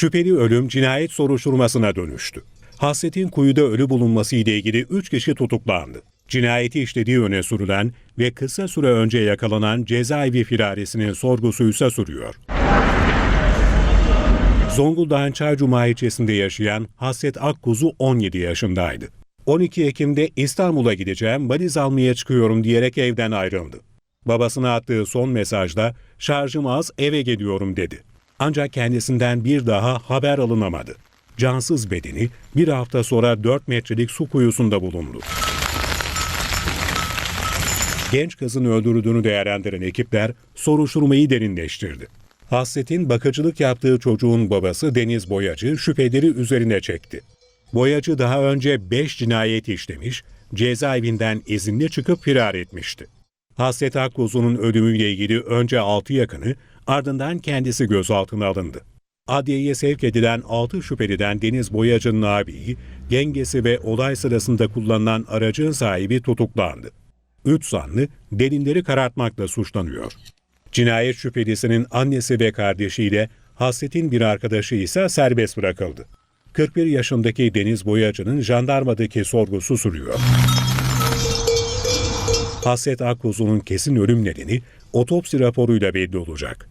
Şüpheli ölüm cinayet soruşturmasına dönüştü. Hasret'in kuyuda ölü bulunması ile ilgili 3 kişi tutuklandı. Cinayeti işlediği öne sürülen ve kısa süre önce yakalanan cezaevi firaresinin sorgusu ise sürüyor. Zonguldak'ın Çaycuma ilçesinde yaşayan Hasret Akkuzu 17 yaşındaydı. 12 Ekim'de İstanbul'a gideceğim, valiz almaya çıkıyorum diyerek evden ayrıldı. Babasına attığı son mesajda şarjım az eve geliyorum dedi. Ancak kendisinden bir daha haber alınamadı. Cansız bedeni bir hafta sonra 4 metrelik su kuyusunda bulundu. Genç kızın öldürüldüğünü değerlendiren ekipler soruşturmayı derinleştirdi. Hasret'in bakıcılık yaptığı çocuğun babası Deniz Boyacı şüpheleri üzerine çekti. Boyacı daha önce 5 cinayet işlemiş, cezaevinden izinli çıkıp firar etmişti. Hasret Akkuzu'nun ölümüyle ilgili önce 6 yakını, ardından kendisi gözaltına alındı. Adliyeye sevk edilen 6 şüpheliden Deniz Boyacı'nın abiyi, yengesi ve olay sırasında kullanılan aracın sahibi tutuklandı. Üç zanlı delilleri karartmakla suçlanıyor. Cinayet şüphelisinin annesi ve kardeşiyle Hasret'in bir arkadaşı ise serbest bırakıldı. 41 yaşındaki Deniz Boyacı'nın jandarmadaki sorgusu sürüyor. Hasret Akkuzu'nun kesin ölüm nedeni otopsi raporuyla belli olacak.